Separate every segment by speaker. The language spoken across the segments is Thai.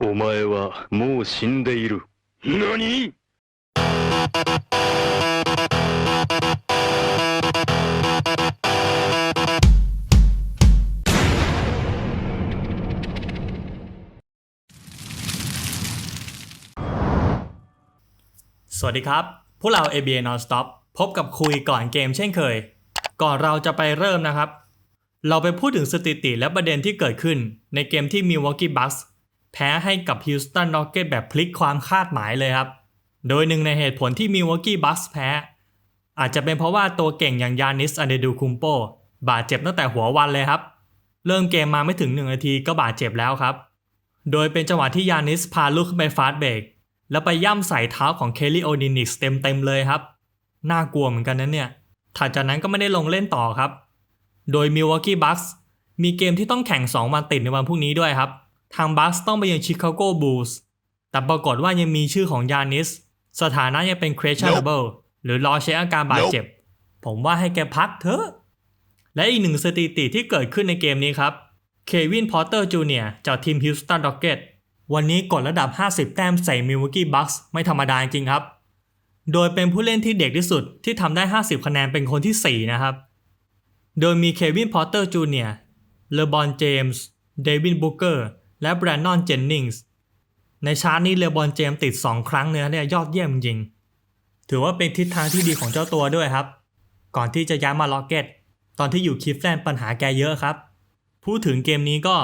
Speaker 1: お前はもう死んでいる。何
Speaker 2: สวัสดีครับ พวกเรา ABA Nonstop พบกับคุยก่อนเกมเช่นเคย ก่อนเราจะไปเริ่มนะครับ เราไปพูดถึงสถิติและประเด็นที่เกิดขึ้น ในเกมที่ Milwaukee Bucks แพ้ให้กับ Houston Rockets แบบพลิกความคาดหมายเลยครับ โดยหนึ่งในเหตุผลที่ Milwaukee Bucks แพ้ อาจจะเป็นเพราะว่าตัวเก่งอย่างยานิสอันเดดูคุมโปบาดเจ็บตั้งแต่หัววันเลยครับ เริ่มเกมมาไม่ถึง1นาทีก็บาดเจ็บแล้วครับ โดยเป็นจังหวะที่ยานิสพาลูกขึ้นไปฟาสเบรกแล้วไปย่ำใส่เท้าของเคลลี่โอดินิกส์เต็มๆเลยครับ น่ากลัวเหมือนกันนะเนี่ย ถัดจากนั้นก็ไม่ได้ลงเล่นต่อครับ โดย Milwaukee Bucks มีเกมที่ต้องแข่ง 2 วันติดในวันพรุ่งนี้ด้วยครับ ทาง Bucks ต้องไปเยือนชิคาโกบูลส์แต่ปรากฏว่ายังมีชื่อของยานิส สถานะยังเป็น questionable หรือรอเช็คอาการบาดเจ็บ ผมว่าให้แกพักเถอะ และอีกหนึ่งสถิติที่เกิดขึ้นในเกมนี้ครับ เควินพอตเตอร์จูเนียจากทีมฮิวสตันร็อกเก็ตวันนี้กดระดับ 50 แต้มใส่มิลว a กี้บัคส์ไม่ธรรมดาจริงครับ โดยเป็นผู้เล่นที่เด็กที่สุดที่ทำได้ 50 คะแนนเป็นคนที่ 4 นะครับ โดยมีเควินพอตเตอร์จูเนียเลบอนเจมส์เดวินบุกเกอร์ และแบรนดอนเจนนิงส์ในชาร์ตนี้เลบอนเจมติด 2 ครั้งเลยนะเนี่ยยอดเยี่ยมจริง ถือว่าเป็นทิศทางที่ดีของเจ้าตัวด้วยครับ ก่อนที่จะย้ายมาล็อกเก็ตตอนที่อยู่คิฟแลนด์ปัญหาแกเยอะครับ พูดถึงเกมนี้ก็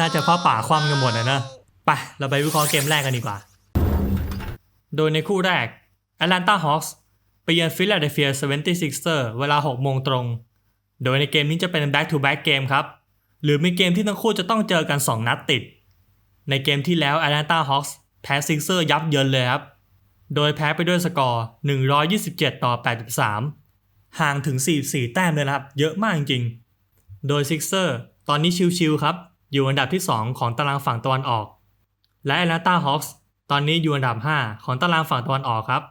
Speaker 2: น่าจะฟ้าป่าความกันหมดนะเนะไปเราไปวิเคราะห์เกมแรกกันดีกว่า โดยในคู่แรก Atlanta Hawks ไปเยือน Philadelphia 76ers เวลา 6 โมงตรง โดยในเกมนี้จะเป็น back to back เกมครับ หรือมีเกมที่ทั้งคู่จะต้องเจอกัน 2 นัดติด ในเกมที่แล้ว Atlanta Hawks แพ้ Sixers ยับเยินเลยครับ โดยแพ้ไปด้วยสกอร์ 127 ต่อ 83 ห่างถึง 44 แต้มเลยนะครับ เยอะมากจริงๆโดย Sixer ตอนนี้ชิวๆครับ อยู่อันดับที่ 2 ของตารางฝั่งตะวันออก และ Atlanta Hawks ตอนนี้อยู่อันดับ 5 ของตารางฝั่งตะวันออกครับ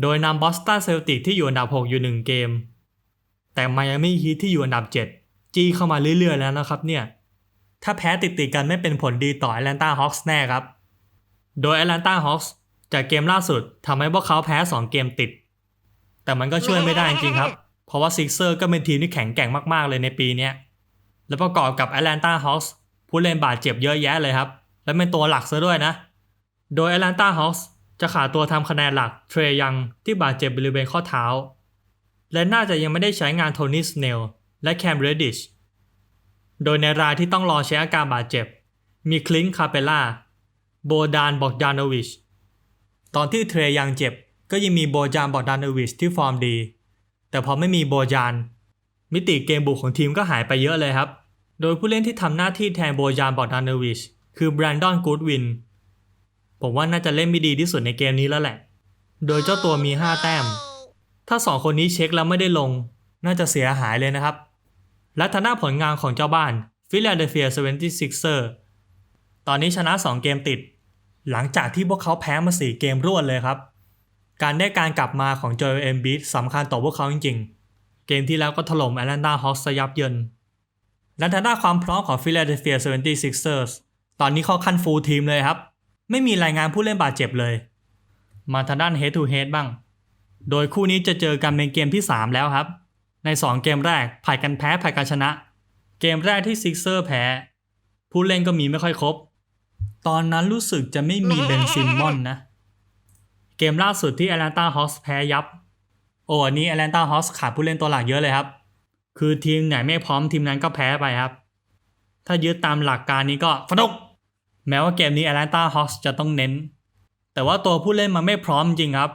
Speaker 2: โดยนำ Boston Celtics ที่อยู่อันดับ 6 อยู่ 1 เกม แต่ Miami Heat ที่อยู่อันดับ 7 จี้เข้ามาเรื่อยๆแล้วนะครับเนี่ย ถ้าแพ้ติดๆกันไม่เป็นผลดีต่อ Atlanta Hawks แน่ครับ โดย Atlanta Hawks จากเกมล่าสุดทำให้พวกเขาแพ้ 2 เกมติด แต่มันก็ช่วยไม่ได้จริงครับ เพราะว่า Sixer ก็เป็นทีมที่แข็งแกร่งมากๆเลยในปีนี้และประกอบกับ Atlanta Hawks ผู้เล่นบาดเจ็บเยอะแยะเลยครับ และเป็นตัวหลักซะด้วยนะ โดย Atlanta Hawks จะขาดตัวทำคะแนนหลักเทรยังที่บาดเจ็บบริเวณข้อเท้า และน่าจะยังไม่ได้ใช้งานโทนี่สเนล และแคมเรดิช โดยในรายที่ต้องรอใช้อาการบาดเจ็บ มีคลินคาเปล่า โบดานบอกดานโนวิช ตอนที่เทรยังเจ็บก็ยังมีโบจานบอกดานโนวิชที่ฟอร์มดี แต่พอไม่มีโบจาน มิติเกมบุกของทีมก็หายไปเยอะเลยครับ โดยผู้เล่นที่ทำหน้าที่แทนโบจานบอดดานเนวิชคือแบรนดอนกูดวิน ผมว่าน่าจะเล่นไม่ดีที่สุดในเกมนี้แล้วแหละ โดยเจ้าตัวมี 5 แต้ม ถ้า 2 คนนี้เช็คแล้วไม่ได้ลง น่าจะเสียหายเลยนะครับ และทางหน้าผลงานของเจ้าบ้าน Philadelphia 76er ตอนนี้ชนะ 2 เกมติด หลังจากที่พวกเขาแพ้มา 4 เกมรวดเลยครับ การได้การกลับมาของ Joel Embiid สำคัญต่อพวกเขาจริงๆ เกมที่แล้วก็ถล่ม Atlanta Hawks ซะยับเยินและทางด้านความพร้อมของ Philadelphia 76ers ตอนนี้เขาขั้นฟูลทีมเลยครับ ไม่มีรายงานผู้เล่นบาดเจ็บเลย มาทางด้าน head to head บ้าง โดยคู่นี้จะเจอกันเป็นเกมที่ 3 แล้วครับ ใน 2 เกมแรกผ่ายกันแพ้ผ่ายกันชนะ เกมแรกที่ Sixer แพ้ ผู้เล่นก็มีไม่ค่อยครบ ตอนนั้นรู้สึกจะไม่มีเบนซิมมอนนะ เกมล่าสุดที่ Atlanta Hawks แพ้ยับ โอ้อันนี้ Atlanta Hawks ขาดผู้เล่นตัวหลักเยอะเลยครับ คือทีมไหนไม่พร้อมทีมนั้นก็แพ้ไปครับ ถ้ายึดตามหลักการนี้ก็ฟนุกแม้ว่าเกมนี้ Atlanta Hawks จะต้องเน้น แต่ว่าตัวผู้เล่นมันไม่พร้อมจริงครับ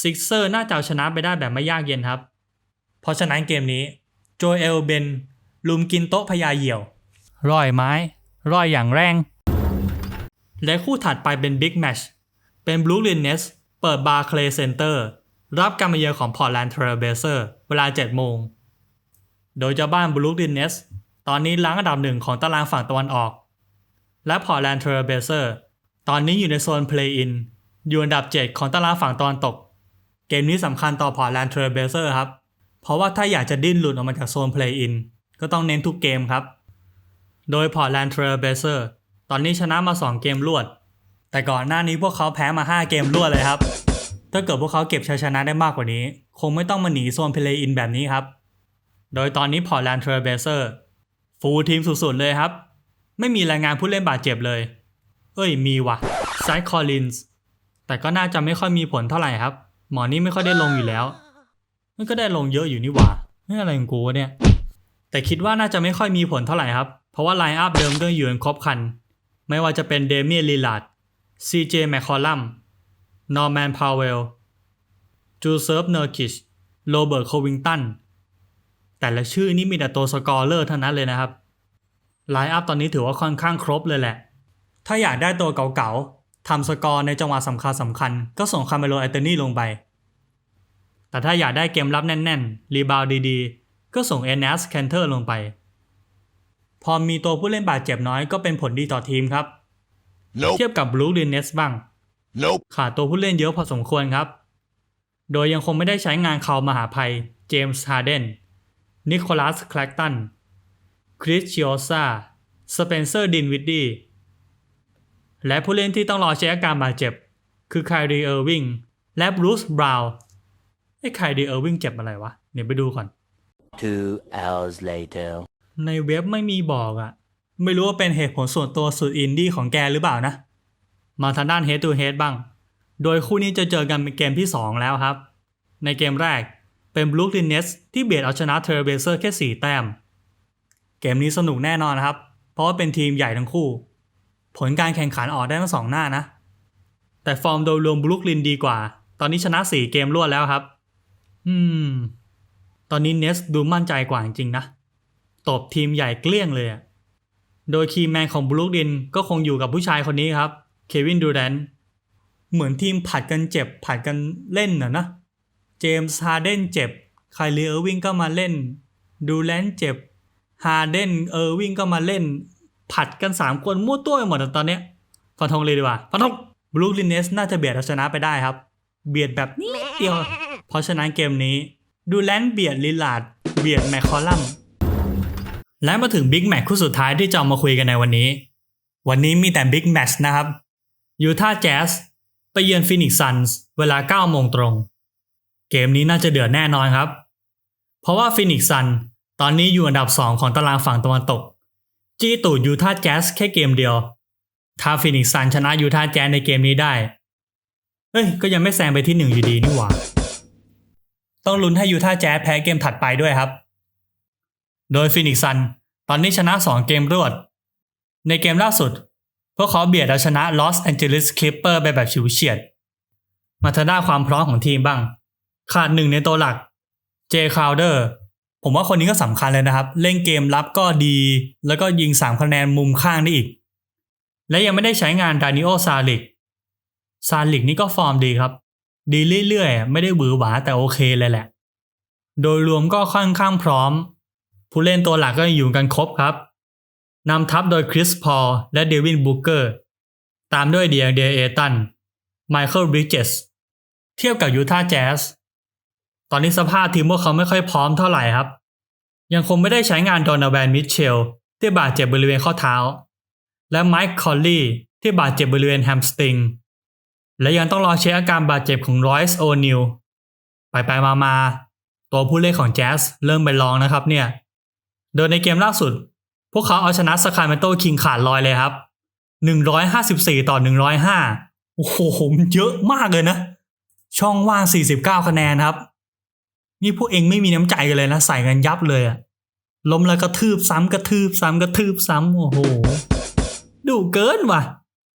Speaker 2: Sixer น่าจะเอาชนะไปได้แบบไม่ยากเย็นครับ เพราะฉะนั้นเกมนี้โจเอลเบนลุมกินโต๊ะพญาเหี่ยว ร่อยไม้ ร่อยอย่างแรง และคู่ถัดไปเป็นบิ๊กแมชเป็น Brooklyn Nets เปิดบาร์เคลย์เซนเตอร์รับการมาเยือนของ Portland Trail Blazers เวลา 7 โมง โดยเจ้าบ้าน Brooklyn Nets ตอนนี้ล้างอันดับหนึ่งของตารางฝั่งตะวันออก และ Portland Trail Blazers ตอนนี้อยู่ในโซน Play-in อยู่อันดับ 7 ของตารางฝั่งตะวันตก เกมนี้สำคัญต่อ Portland Trail Blazers ครับ เพราะว่าถ้าอยากจะดิ้นหลุดออกมาจากโซน Play-in ก็ต้องเน้นทุกเกมครับ โดย Portland Trail Blazers ตอนนี้ชนะมา 2 เกมรวด แต่ก่อนหน้านี้พวกเขาแพ้มา 5 เกมรวดเลยครับ ถ้าเกิดพวกเขาเก็บชัยชนะได้มากกว่านี้ คงไม่ต้องมาหนีโซนเพลย์อินแบบนี้ครับ โดยตอนนี้พอร์ตแลนด์เทรเบเซอร์ฟูลทีมสุดๆเลยครับ ไม่มีรายงานผู้เล่นบาดเจ็บเลย เอ้ยมีว่ะไซคอลินส์แต่ก็น่าจะไม่ค่อยมีผลเท่าไหร่ครับ หมอนี่ไม่ค่อยได้ลงอยู่แล้ว มันก็ได้ลงเยอะอยู่นี่หว่าไม่อะไรของกูเนี่ย แต่คิดว่าน่าจะไม่ค่อยมีผลเท่าไหร่ครับ เพราะว่าไลน์อัพเดิมก็อยู่กันครบคัน ไม่ว่าจะเป็นเดเมียนลีลาดซีเจแมคคอลัมนอร์แมนพาวเวลจูเซิร์ฟเนอร์กิชโรเบิร์ตโควิงตันแต่ละชื่อนี่มีแต่ตัวสกอร์เลอร์เท่านั้นเลยนะครับไลน์อัพตอนนี้ถือว่าค่อนข้างครบเลยแหละ ถ้าอยากได้ตัวเก่าๆทำสกอร์ในจังหวะสำคัญสำคัญก็ส่งคาเมโลแอนโตนีลงไป แต่ถ้าอยากได้เกมรับแน่นๆ รีบาวดีๆ ก็ส่งเอ n น s แคนเทอร์ลงไป พอมีตัวผู้เล่นบาดเจ็บน้อยก็เป็นผลดีต่อทีมครับ
Speaker 1: Nope.
Speaker 2: เทียบกับบลูดินเนสบ้าง
Speaker 1: Nope.
Speaker 2: ขาดตัวผู้เล่นเยอะพอสมควรครับ โดยยังคงไม่ได้ใช้งานเขามหาภัย เจมส์ฮาร์เดน นิโคลัสแคลกตัน คริสชิโอซาสเปนเซอร์ดินวิดดี้และผู้เล่นที่ต้องรอเช็คอาการบาดเจ็บ คือไคลรีเออร์วิงและบรูซบราวน์ ไอ้ไคลรีเออร์วิงเจ็บอะไรวะ เดี๋ยวไปดูก่อน
Speaker 3: Two hours later.
Speaker 2: ในเว็บไม่มีบอกอะไม่รู้ว่าเป็นเหตุผลส่วนตัวสุดอินดี้ของแกหรือเปล่านะ มาทางด้าน Head to Head บ้าง โดยคู่นี้จะเจอกันเป็นเกมที่ 2 แล้วครับ ในเกมแรกเป็น Brooklyn Nets ที่เบียดเอาชนะ t r a i l b l a z e r แค่ 4 แต้ม เกมนี้สนุกแน่นอนครับ เพราะว่าเป็นทีมใหญ่ทั้งคู่ ผลการแข่งขันออกได้ทั้งสองหน้านะ แต่ฟอร์มโดยรวมบรุกลินดีกว่า ตอนนี้ชนะ 4 เกมรวดแล้วครับ อืม ตอนนี้เนสดูมั่นใจกว่าจริงๆนะ ตบทีมใหญ่เกลี้ยงเลยอะโดยคีย์แมนของบรูคลินก็คงอยู่กับผู้ชายคนนี้ครับ เควินดูแรนเหมือนทีมผัดกันเจ็บ ผัดกันเล่นนะนะ เจมส์ฮาเดนเจ็บไคลลีเออร์วิงก็มาเล่น ดูแลนเจ็บ ฮาเดนเออร์วิงก็มาเล่น ผัดกัน 3 คนมั่วตัวไปหมดตอนเนี้ยฟันธงเลยดีกว่าฟันธงบรูคลินเนสน่าจะเบียดเอาชนะไปได้ครับ เบียดแบบนี้เดียว ราะฉะนั้นเกมนี้ดูแลนต์เบียดลิลลาร์ดเบียดแมคคอลัมและมาถึงบิ๊กแมตช์คู่สุดท้ายที่จะมาคุยกันในวันนี้ วันนี้มีแต่บิ๊กแมตช์นะครับยูทาห์แจ๊สไปเยือนฟินิกซ์ซันส์เวลา9โมงตรง เกมนี้น่าจะเดือดแน่นอนครับ เพราะว่าฟินิกซ์ซันตอนนี้อยู่อันดับ 2 ของตารางฝั่งตะวันตก จี้ตูดยูทาห์แจ๊สแค่เกมเดียว ถ้าฟินิกซ์ซันชนะยูทาห์แจ๊สในเกมนี้ได้ เอ้ยก็ยังไม่แซงไปที่หนึ่งอยู่ดีนี่หว่า ต้องลุ้นให้ยูทาแจ๊สแพ้เกมถัดไปด้วยครับ โดยฟินิกซ์ซันตอนนี้ชนะ 2 เกมรวด ในเกมล่าสุด พวกเขาเบียดเอาชนะลอสแอนเจลิสคลิปเปอร์ไปแบบฉิวเฉียด มาทางด้านความพร้อมของทีมบ้าง ขาดหนึ่งในตัวหลักเจคาวเดอร์ผมว่าคนนี้ก็สำคัญเลยนะครับ เล่นเกมรับก็ดี แล้วก็ยิง 3 คะแนนมุมข้างได้อีก และยังไม่ได้ใช้งานดานิโอซาลิกซาลิกนี่ก็ฟอร์มดีครับ ดีเรื่อยๆ ไม่ได้หวือหวาแต่โอเคเลยแหละ โดยรวมก็ค่อนข้างพร้อม ผู้เล่นตัวหลักก็อยู่กันครบครับ นำทัพโดยคริสพอลและเดวินบูเกอร์ ตามด้วยเดียเดเอตัน ไมเคิลบริดเจส เทียบกับยูทาห์แจ๊ส ตอนนี้สภาพทีมพวกเขาไม่ค่อยพร้อมเท่าไหร่ครับ ยังคงไม่ได้ใช้งานโดนาแวนมิเชล ที่บาดเจ็บบริเวณข้อเท้า และไมค์คอลลี่ที่บาดเจ็บบริเวณแฮมสตริง และยังต้องรอเช็คอาการบาดเจ็บของรอยส์โอนิลไปไปมามาตัวผู้เล่นของแจ๊สเริ่มไปลองนะครับเนี่ย โดยในเกมล่าสุด พวกเขาเอาชนะสคาเมโตคิงขาดลอยเลยครับ 154 ต่อ 105 โอ้โหมเยอะมากเลยนะ ช่องว่าง 49 คะแนนครับ นี่พวกเองไม่มีน้ำใจกันเลยนะ ใส่กันยับเลยอะล้มแล้วกระทืบซ้ำกระทืบซ้ำกระทืบซ้ำโอ้โห ดูเกินว่ะ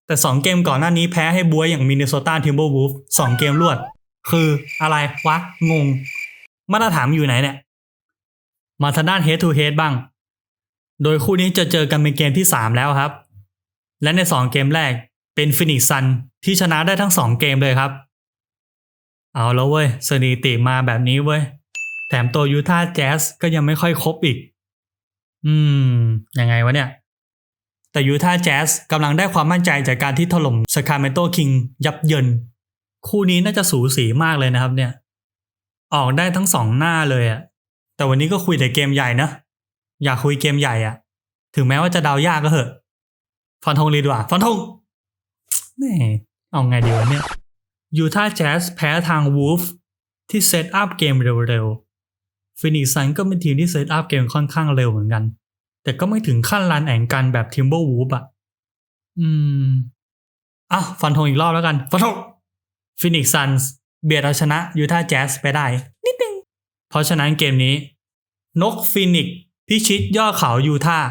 Speaker 2: แต่ 2 เกมก่อนหน้านี้แพ้ให้บัวอย่างมินนิโซตาทิมเบอร์วูฟสองเกมรวด คืออะไรวะ งง มาตรฐานอยู่ไหนเนี่ย มาทางด้าน head to head บ้าง โดยคู่นี้จะเจอกันเป็นเกมที่ 3 แล้วครับ และใน 2 เกมแรกเป็นฟินิกซันที่ชนะได้ทั้ง 2 เกมเลยครับ เอาแล้วเว้ยสถิติมาแบบนี้เว้ย แถมตัวยูทาห์แจ๊สก็ยังไม่ค่อยครบอีก อืม ยังไงวะเนี่ย แต่ยูทาห์แจ๊สกำลังได้ความมั่นใจจากการที่ถล่มสคาเมโตคิงยับเยิน คู่นี้น่าจะสูสีมากเลยนะครับเนี่ย ออกได้ทั้งสองหน้าเลยอะแต่วันนี้ก็คุยแต่เกมใหญ่นะ อยากคุยเกมใหญ่อะถึงแม้ว่าจะเดายากก็เหอะ ฟันธงเลยดีกว่า ฟันธงแหม่เอาไงดีวะเนี่ยยูทาแจ๊สแพ้ทางวูฟที่เซตอัพเกมเร็วๆฟินิกซันก็เป็นทีมที่เซตอัพเกมค่อนข้างเร็วเหมือนกัน แต่ก็ไม่ถึงขั้นรันแองกันแบบทิมเบอร์วูฟอะ อืมอะฟันธงอีกรอบแล้วกัน ฟันธงฟินิกซันเบียดเอาชนะยูทาแจ๊สไปได้ นิดนึง เพราะฉะนั้นเกมนี้ นกฟินิกซ์พิชิตยอดเขายูทาห์